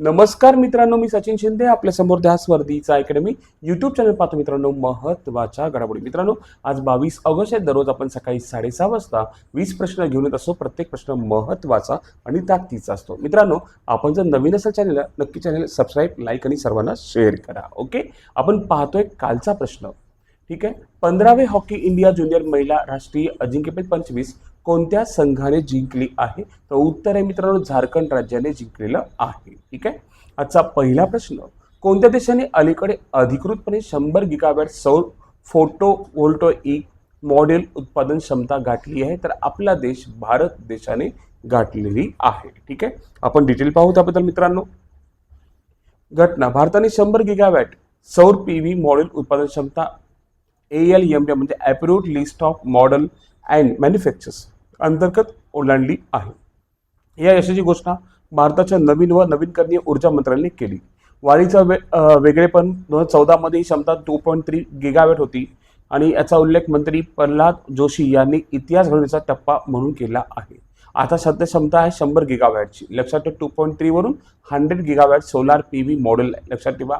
नमस्कार मित्रांनो मी सचिन शिंदे आपल्यासमोर ध्यास अकॅडमी युट्यूब चॅनल पाहतो मित्रांनो महत्त्वाच्या घडामोडी. मित्रांनो आज बावीस ऑगस्ट आहे दररोज आपण सकाळी साडेसहा वाजता वीस प्रश्न घेऊन येत असतो प्रत्येक प्रश्न महत्त्वाचा आणि ताकदीचा असतो. मित्रांनो आपण जर नवीन असेल चॅनलला नक्की चॅनल सबस्क्राईब लाईक आणि सर्वांना शेअर करा ओके आपण पाहतोय कालचा प्रश्न. ठीक आहे? पंधरावे हॉकी इंडिया ज्युनियर महिला राष्ट्रीय अजिंक्यपद पंचवीस कोणत्या संघाने जिंकली आहे? तर उत्तर आहे मित्रांनो झारखंड राज्याने जिंकलेलं आहे. ठीक आहे? आजचा पहिला प्रश्न कोणत्या देशाने अलीकडे अधिकृतपणे शंभर गिगावॅट सौर फोटो व्होल्टोइक मॉडेल उत्पादन क्षमता गाठली आहे? तर आपला देश भारत देशाने गाठलेली आहे. ठीक आहे? आपण डिटेल पाहू त्याबद्दल मित्रांनो. घटना भारताने शंभर गिगावॅट सौर पी व्ही मॉडेल उत्पादन क्षमता ए एल एम म्हणजे approved list of model and manufacturers अंतर्गत ओलांडली आहे. या यशाची घोषणा भारताच्या नवीन व नवीनकरणीय ऊर्जा मंत्र्यांनी केली. वाढीचा वे वेगळेपण दोन हजार चौदामध्ये ही क्षमता टू पॉईंट थ्री गिगावॅट होती आणि याचा उल्लेख मंत्री प्रल्हाद जोशी यांनी इतिहास घडवण्याचा टप्पा म्हणून केला आहे. आता सध्या क्षमता आहे शंभर गिगावॅटची लक्षात ठेवा two point थ्रीवरून hundred gigawatt solar P V model लक्षात ठेवा.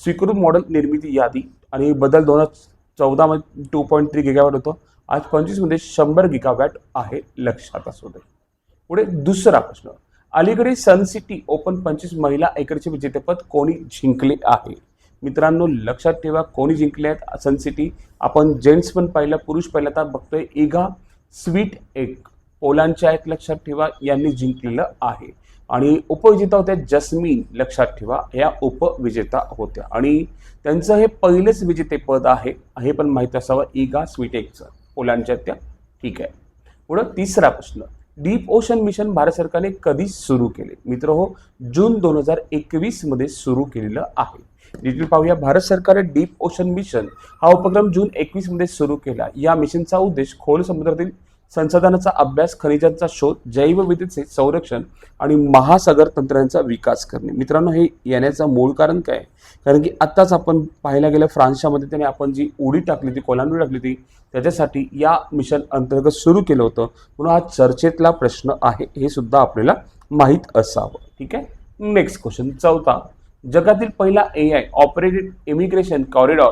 स्वीकृत मॉडेल निर्मिती यादी आणि बदल दोन हजार चौदामध्ये टू पॉईंट थ्री गिगावॅट होतं. आज पंचवीसमध्ये शंभर गिगावॅट आहे लक्षात असू दे. पुढे दुसरा प्रश्न. अलीकडे सन सिटी ओपन पंचवीस महिला एकेरीचे विजेतेपद कोणी जिंकले आहे? मित्रांनो लक्षात ठेवा कोणी जिंकले आहेत सन सिटी आपण जेंट्स पण पाहिलं पुरुष पाहिलं तर बघतोय इगा स्वीट एक. पोलांच्या आहेत लक्षात ठेवा यांनी जिंकलेलं आहे. आणि उपविजेता होत्या जस्मीन लक्षात ठेवा या उपविजेता होत्या. आणि त्यांचं हे पहिलेच विजेतेपद आहे हे पण माहीत असावं इगा स्वीटेकचं. पोलांच्या त्या ठीक आहे. पुढं तिसरा प्रश्न. डीप ओशन मिशन भारत सरकारने कधी सुरू केले? मित्र हो जून दोन हजार एकवीसमध्ये सुरू केलेलं आहे. डिटेल पाहूया भारत सरकारने डीप ओशन मिशन हा उपक्रम जून एकवीसमध्ये सुरू केला. या मिशनचा उद्देश खोल समुद्रातील संसाधनाचा अभ्यास खनिजांचा शोध जैवविधेचे संरक्षण आणि महासागर तंत्रांचा विकास करणे. मित्रांनो हे येण्याचं मूळ कारण काय आहे? कारण की आत्ताच आपण पाहायला गेलं फ्रान्सच्या त्याने आपण जी उडी टाकली ती कोलांडू टाकली ती त्याच्यासाठी या मिशन अंतर्गत सुरू केलं होतं. म्हणून हा चर्चेतला प्रश्न आहे हे सुद्धा आपल्याला माहीत असावं. ठीक आहे? नेक्स्ट क्वेश्चन चौथा. जगातील पहिला A I operated immigration corridor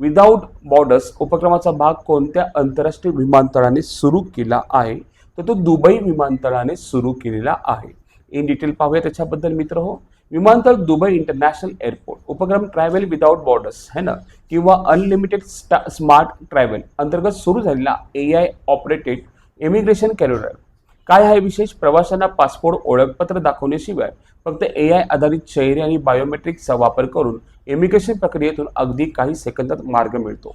without borders उपक्रमाचा भाग कोणत्या आंतरराष्ट्रीय विमानतळाने सुरू केला आहे? तर तो दुबई विमानतळाने सुरू केलेला आहे. इन डिटेल पाहूया त्याच्याबद्दल मित्र हो. विमानतळ दुबई इंटरनॅशनल एअरपोर्ट. उपक्रम ट्रॅव्हल विदाऊट बॉर्डर्स है ना? किंवा अनलिमिटेड स्मार्ट ट्रॅव्हल अंतर्गत सुरू झालेला A I operated immigration corridor काय आहे विशेष? प्रवाशांना पासपोर्ट ओळखपत्र दाखवण्याशिवाय फक्त ए आय आधारित चेहरे आणि बायोमेट्रिकचा वापर करून इमिग्रेशन प्रक्रियेतून अगदी काही सेकंदात मार्ग मिळतो.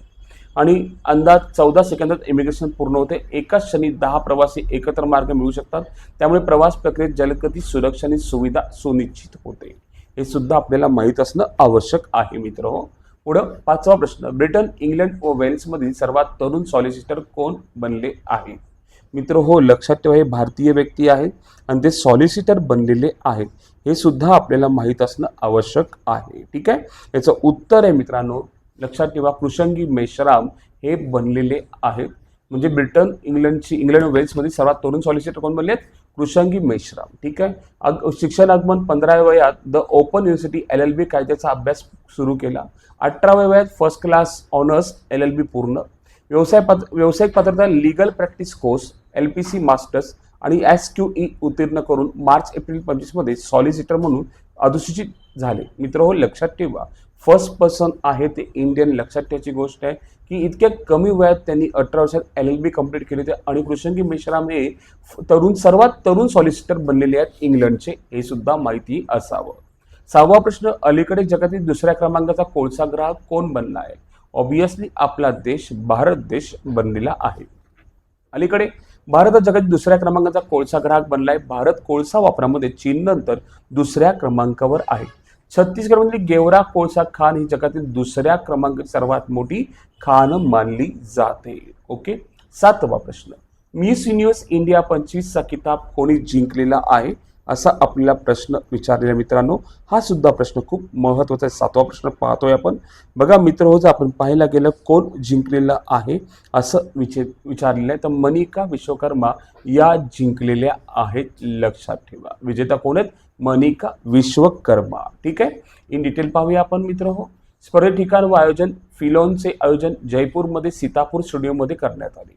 आणि अंदाज चौदा सेकंदात इमिग्रेशन पूर्ण होते. एकाच क्षणी दहा प्रवासी एकत्र मार्ग मिळू शकतात. त्यामुळे प्रवास प्रक्रियेत जलगती सुरक्षा आणि सुविधा सुनिश्चित होते. हे सुद्धा आपल्याला माहीत असणं आवश्यक आहे मित्र. हो पुढं पाचवा प्रश्न. ब्रिटन इंग्लंड व वेल्समधील सर्वात तरुण सॉलिसिटर कोण बनले आहेत? मित्र हो लक्षात ठेवा हे भारतीय व्यक्ती आहेत आणि ते सॉलिसिटर बनलेले आहेत. हे सुद्धा आपल्याला माहीत असणं आवश्यक आहे. ठीक आहे? याचं उत्तर आहे मित्रांनो लक्षात ठेवा कृषंगी मेश्राम हे बनलेले आहेत. म्हणजे ब्रिटन इंग्लंडची इंग्लंड वेल्समध्ये सर्वात तरुण सॉलिसिटर कोण बनले आहेत कृषंगी मेश्राम. ठीक आहे? अग शिक्षण आगमन पंधराव्या वयात the open university L L B कायद्याचा अभ्यास सुरू केला. अठराव्या वयात first class honours L L B पूर्ण व्यवसाय पात्र व्यावसायिक पात्रता legal practice course L P C masters आणि एस क्यू ई उत्तीर्ण करून मार्च एप्रिल पंचवीसमध्ये सॉलिसिटर म्हणून अधिसूचित झाले. मित्र हो लक्षात ठेवा. फर्स्ट पर्सन आहे ते इंडियन लक्षात ठेवायची गोष्ट आहे की इतक्या कमी वयात त्यांनी अठरा वर्षात एल एल बी कंप्लीट केली होती आणि कृष्णगी मिश्राम हे तरुण सर्वात तरुण सॉलिसिटर बनलेले आहेत इंग्लंडचे. हे सुद्धा माहिती असावं. सहावा प्रश्न अलीकडे जगातील दुसऱ्या क्रमांकाचा कोळसा ग्राहक कोण बनला आहे? ऑब्विसली आपला देश भारत देश बनलेला आहे. अलीकडे भारत हा जगातील दुसऱ्या क्रमांकाचा कोळसा ग्राहक बनलाय. भारत कोळसा वापरामध्ये चीन नंतर दुसऱ्या क्रमांकावर आहे. छत्तीसगडमधील गेवरा कोळसा खान ही जगातील दुसऱ्या क्रमांकाची सर्वात मोठी खाण मानली जाते. ओके? सातवा प्रश्न. मिस युनिव्हर्स इंडिया पंचवीसचा किताब कोणी जिंकलेला आहे? असा आपल्याला प्रश्न विचारलेला मित्रांनो. हा सुद्धा प्रश्न खूप महत्त्वाचा आहे. सातवा प्रश्न पाहतोय आपण. बघा मित्र हो जर आपण पाहायला गेलं कोण जिंकलेलं आहे असं विचे विचारलेलं आहे. तर मनिका विश्वकर्मा या जिंकलेल्या आहेत. लक्षात ठेवा. विजेता कोण आहेत? मनिका विश्वकर्मा. ठीक आहे? इन डिटेल पाहूया आपण मित्र हो. स्पर्धे ठिकाण व आयोजन फिलोनचे आयोजन जयपूरमध्ये सीतापूर स्टुडिओमध्ये करण्यात आले.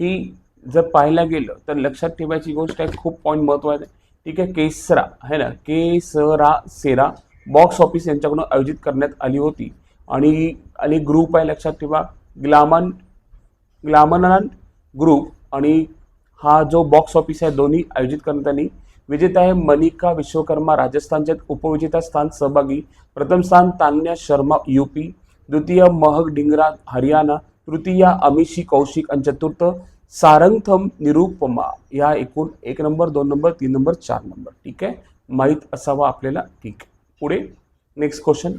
ही जर पाहायला गेलं तर लक्षात ठेवायची गोष्ट आहे खूप पॉईंट महत्त्वाचा आहे. ठीक आहे? केसरा है ना? केसरा सेरा बॉक्स ऑफिस यांच्याकडून आयोजित करण्यात आली होती. आणि आणि ग्रुप आहे लक्षात ठेवा. ग्लामन ग्लामनान ग्रुप आणि हा जो बॉक्स ऑफिस आहे दोन्ही आयोजित करण्यात आली. विजेता आहे मनिका विश्वकर्मा राजस्थानच्या उपविजेता स्थान सहभागी. प्रथम स्थान तान्या शर्मा यूपी द्वितीय महक डिंगरा हरियाणा. तृतीय अमिशी कौशिक आणि चतुर्थ सारंगथम निरुपमा या एकूण एक नंबर दोन नंबर तीन नंबर चार नंबर. ठीक आहे? माहीत असावा आपल्याला? ठीक पुढे नेक्स्ट क्वेश्चन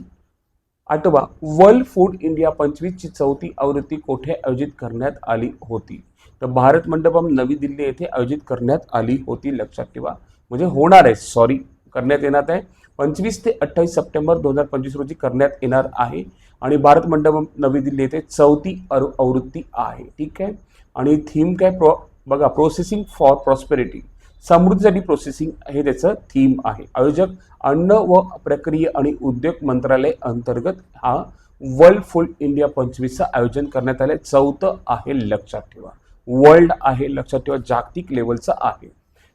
आठवा वर्ल्ड फूड इंडिया पंचवीसची चौथी आवृत्ती कोठे आयोजित करण्यात आली होती? तर भारत मंडपम नवी दिल्ली येथे आयोजित करण्यात आली होती. लक्षात ठेवा. म्हणजे होणार आहे. सॉरी करण्यात येणार आहे. पंचवीस ते अठ्ठावीस सप्टेंबर दोन हजार पंचवीस रोजी करण्यात येणार आहे. आणि भारत मंडपम नवी दिल्ली येथे चौथी आवृत्ती आहे. ठीक आहे? आणि थीम काय प्रो बघा प्रोसेसिंग फॉर प्रॉस्पेरिटी समृद्धीसाठी प्रोसेसिंग हे त्याचं थीम आहे. आयोजक अन्न व प्रक्रिया आणि उद्योग मंत्रालय अंतर्गत हा वर्ल्ड फूड इंडिया पंचवीसचं आयोजन करण्यात आलं चौथं आहे लक्षात ठेवा. वर्ल्ड आहे लक्षात ठेवा जागतिक लेवलचं आहे.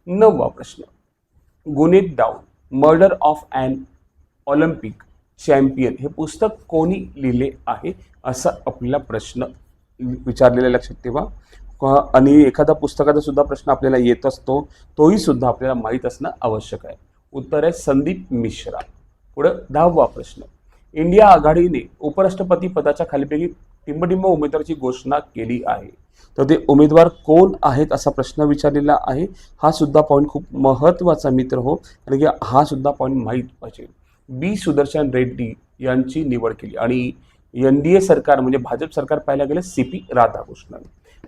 नववा प्रश्न. Gunned down murder of and Olympic champion हे पुस्तक कोणी लिहिले आहे? असा आपला प्रश्न विचारलेल्या लक्षात ठेवा. आणि एखादा पुस्तकाचा सुद्धा प्रश्न आपल्याला येत असतो तोही सुद्धा आपल्याला माहीत असणं आवश्यक आहे. उत्तर आहे संदीप मिश्रा. पुढं दहावा प्रश्न. इंडिया आघाडीने उपराष्ट्रपती पदाच्या खालीपैकी टिंबटिंब उमेदवाराची घोषणा केली आहे. तर ते उमेदवार कोण आहेत असा प्रश्न विचारलेला आहे. हा सुद्धा पॉईंट खूप महत्त्वाचा मित्र हो कारण की हा सुद्धा पॉईंट माहीत पाहिजे. बी सुदर्शन रेड्डी यांची निवड केली आणि एन डी ए सरकार म्हणजे भाजप सरकार पाहायला गेलं सी पी राधाकृष्णन.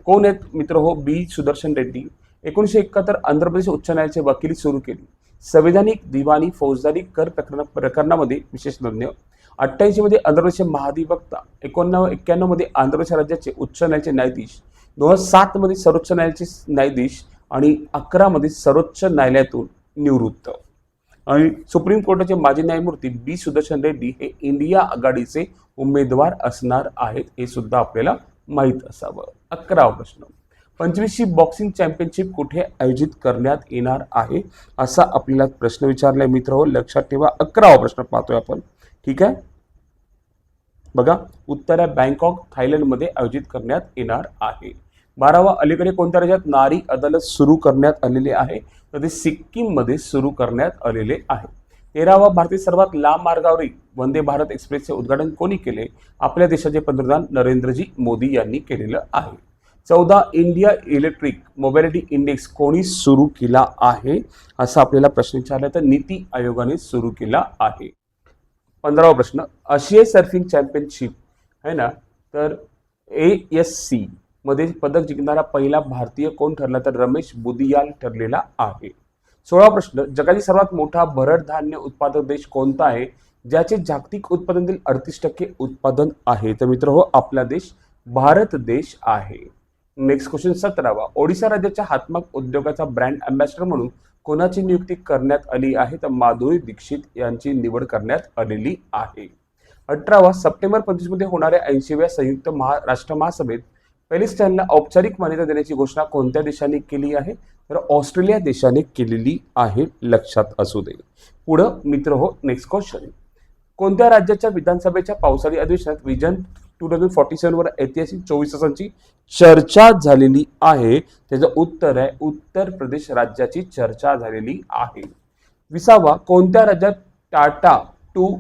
कोण आहेत मित्र? हो बी सुदर्शन रेड्डी. एकोणीसशे एकाहत्तर आंध्र प्रदेश उच्च न्यायालयाची वकिली सुरू केली. संविधानिक दिवाणी फौजदारी कर प्रकरण प्रकरणामध्ये विशेष नोंदणी. अठ्ठ्याऐंशी मध्ये आंध्र प्रदेशचे महाधिवक्ता एकोणनव्वद एक्क्याण्णवमध्ये आंध्र प्रदेश राज्याचे उच्च न्यायालयाचे न्यायाधीश. दोन हजार सात मध्ये सर्वोच्च न्यायालयाचे न्यायाधीश आणि अकरा मध्ये सर्वोच्च न्यायालयातून निवृत्त. आणि सुप्रीम कोर्टाचे माजी न्यायमूर्ती बी सुदर्शन रेड्डी हे इंडिया आघाडीचे उमेदवार असणार आहेत हे सुद्धा आपल्याला माहीत असावं. अकरावा प्रश्न. पंचवीसशी बॉक्सिंग चॅम्पियनशिप कुठे आयोजित करण्यात येणार आहे? असा आपल्याला प्रश्न विचारलाय मित्र हो लक्षात ठेवा अकरावा प्रश्न पाहतोय आपण. ठीक आहे? बघा उत्तर बँकॉक थायलंडमध्ये आयोजित करण्यात येणार आहे. बारावा अलीकडे कोणत्या राज्यात नारी अदालत सुरू करण्यात आलेली आहे? तर ते सिक्कीममध्ये सुरू करण्यात आलेले आहे. तेरावा भारतीय सर्वात लांब मार्गावरील वंदे भारत एक्सप्रेसचे उद्घाटन कोणी केले? आपल्या देशाचे पंतप्रधान नरेंद्रजी मोदी यांनी केलेलं आहे. चौदा इंडिया इलेक्ट्रिक मोबॅलिटी इंडेक्स कोणी सुरू केला आहे? असा आपल्याला प्रश्न विचारला तर नीती आयोगाने सुरू केला आहे. पंधरावा प्रश्न आशियाई सर्फिंग चॅम्पियनशिप आहे ना? तर ए एस सी मध्ये पदक जिंकणारा पहिला भारतीय कोण ठरला तर रमेश बुदियाल ठरलेला आहे. सोळा प्रश्न जगातील सर्वात मोठा भरड धान्य उत्पादक देश कोणता आहे? ज्याचे जागतिक उत्पादनातील अडतीस टक्के उत्पादन आहे. तर मित्र हो आपला देश भारत देश आहे. Next question सतरावा. ओडिशा राज्याच्या हातमाग उद्योगाचा ब्रँड अँबॅसिडर म्हणून कोणाची नियुक्ती करण्यात आली आहे? तर माधुरी दीक्षित यांची निवड करण्यात आलेली आहे. अठरावा सप्टेंबर पंचवीसमध्ये होणाऱ्या ऐंशीव्या संयुक्त महाराष्ट्र महासभेत पॅलेस्टाईनला औपचारिक मान्यता देण्याची घोषणा कोणत्या देशाने केली आहे? तर ऑस्ट्रेलिया देशाने केलेली आहे लक्षात असू दे. पुढं मित्र हो नेक्स्ट क्वेश्चन कोणत्या राज्याच्या विधानसभेच्या पावसाळी अधिवेशनात विजन टू थाउजंड फॉर्टी सेव्हनवर ऐतिहासिक चोवीस तासांची चर्चा झालेली आहे? त्याचं उत्तर आहे उत्तर प्रदेश राज्याची चर्चा झालेली आहे. विसावा कोणत्या राज्यात टाटा टू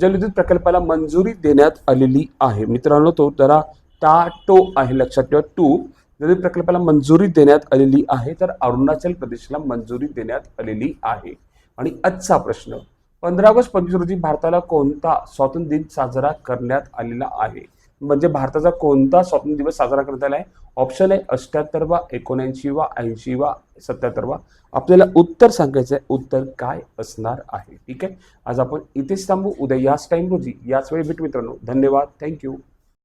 जलविद्युत प्रकल्पाला मंजुरी देण्यात आलेली आहे? मित्रांनो तो जरा टाटो आहे लक्षात ठेवा. टू जरी प्रकल्पाला मंजुरी देण्यात आलेली आहे तर अरुणाचल प्रदेशला मंजुरी देण्यात आलेली आहे. आणि आजचा प्रश्न पंधरा ऑगस्ट पंचवीस रोजी भारताला कोणता स्वातंत्र्य दिन साजरा करण्यात आलेला आहे? म्हणजे भारताचा कोणता स्वातंत्र्य दिवस साजरा करण्यात आला आहे? ऑप्शन आहे अठ्याहत्तरवा एकोणऐंशीवा ऐंशीवा सत्याहत्तरवा. आपल्याला उत्तर सांगायचं आहे उत्तर काय असणार आहे? ठीक आहे? आज आपण इथेच थांबू. उद्या याच टाइम रोजी याच वेळी भेट मित्रांनो. धन्यवाद. थँक्यू